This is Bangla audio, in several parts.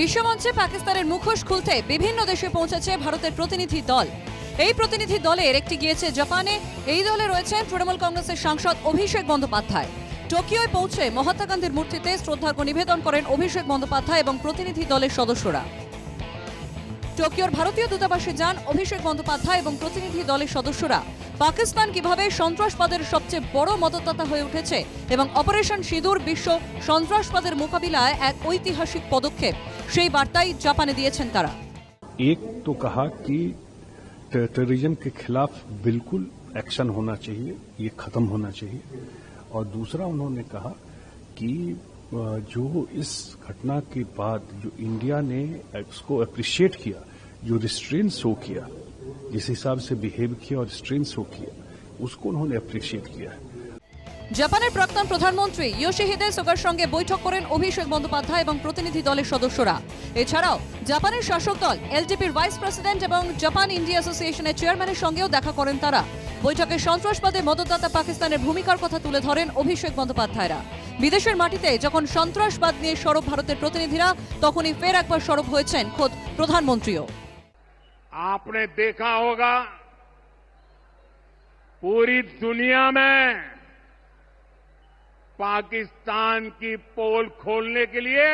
বিশ্বমঞ্চে পাকিস্তানের মুখোশ খুলতে বিভিন্ন দেশে পৌঁছেছে ভারতের প্রতিনিধি দল। এই প্রতিনিধি দলের একটি গিয়েছে জাপানে। এই দলে রয়েছেন তৃণমূল কংগ্রেসের সাংসদ অভিষেক বন্দ্যোপাধ্যায়। টোকিওয় পৌঁছে মহাত্মা গান্ধীর মূর্তিতে শ্রদ্ধার্ঘ নিবেদন করেন অভিষেক বন্দ্যোপাধ্যায় এবং প্রতিনিধি দলের সদস্যরা। টোকিওর ভারতীয় দূতাবাসে যান অভিষেক বন্দ্যোপাধ্যায় এবং প্রতিনিধি দলের সদস্যরা। পাকিস্তান কীভাবে সন্ত্রাসবাদের সবচেয়ে বড় মদতদাতা হয়ে উঠেছে এবং অপারেশন সিঁদুর বিশ্ব সন্ত্রাসবাদের মোকাবিলায় এক ঐতিহাসিক পদক্ষেপ সেই বার্তাই জাপানে দিয়েছেন তারা एक तो कहा कि टेररिज्म के खिलाफ बिल्कुल एक्शन होना चाहिए ये खत्म होना चाहिए और दूसरा उन्होंने कहा कि अ, जो इस घटना के बाद जो इंडिया ने इसको अप्रिशिएट किया जो रिस्ट्रेन शो किया जिस हिसाब से बिहेव किया और रिस्ट्रेन शो किया उसको उन्होंने अप्रिशिएट किया है জাপানের প্রাক্তন প্রধানমন্ত্রী ইয়োশিহিদে সোগার সঙ্গে বৈঠক করেন অভিষেক বন্দ্যোপাধ্যায় এবং প্রতিনিধি দলের সদস্যরা এছাড়াও জাপানের শাসক দল এলটিপির ভাইস প্রেসিডেন্ট এবং জাপান ইন্ডিয়া অ্যাসোসিয়েশনের চেয়ারম্যানের সঙ্গেও দেখা করেন তারা বৈঠকে সন্ত্রাসবাদে মদতদাতা পাকিস্তানের ভূমিকার কথা তুলে ধরেন অভিষেক বন্দ্যোপাধ্যায়রা বিদেশের মাটিতে যখন সন্ত্রাসবাদ নিয়ে সরব ভারতের প্রতিনিধিরা তখনই ফের একবার সরব হয়েছেন খোদ প্রধানমন্ত্রীও आपने देखा होगा पूरी दुनिया में पाकिस्तान की पोल खोलने के लिए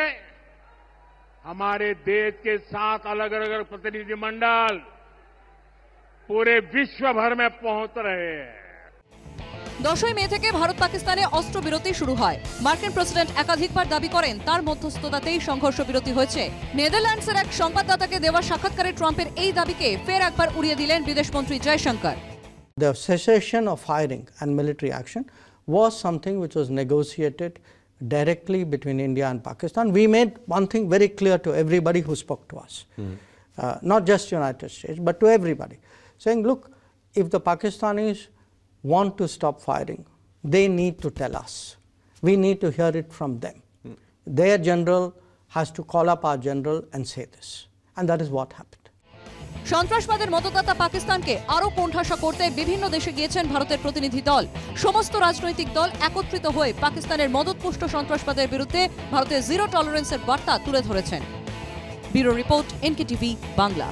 हमारे देश के सात अलग अलग प्रतिनिधिमंडल पूरे विश्व भर में पहुंच रहे हैं দশই মে থেকে ভারত পাকিস্তানে অস্ত্রবিরতি শুরু হয় মার্কিন প্রেসিডেন্ট একাধিকবার দাবি করেন তার মধ্যস্থতাতেই সংঘর্ষ বিরতি হয়েছে নেদারল্যান্ডসের এক সংবাদদাতাকে দেওয়া সাক্ষাৎকারে ট্রাম্পের এই দাবিকে ফের একবার উড়িয়ে দিলেন বিদেশমন্ত্রী Jaishankar The cessation of firing and military action was something which was negotiated directly between India and Pakistan. We made one thing very clear to everybody who spoke to us, uh, not just United States, but to everybody, saying, look, if the Pakistanis want to stop firing, they need to tell us. We need to hear it from them. Their general has to call up our general and say this. And that is what happened. সন্ত্রাসবাদের মতদাতা পাকিস্তানকে আরও কোণঠাসা করতে বিভিন্ন দেশে গিয়েছেন ভারতের প্রতিনিধি দল। সমস্ত রাজনৈতিক দল একত্রিত হয়ে পাকিস্তানের মদতপুষ্ট সন্ত্রাসবাদের বিরুদ্ধে ভারতের জিরো টলারেন্সের বার্তা তুলে ধরেছেন। Bureau report NK TV Bangla.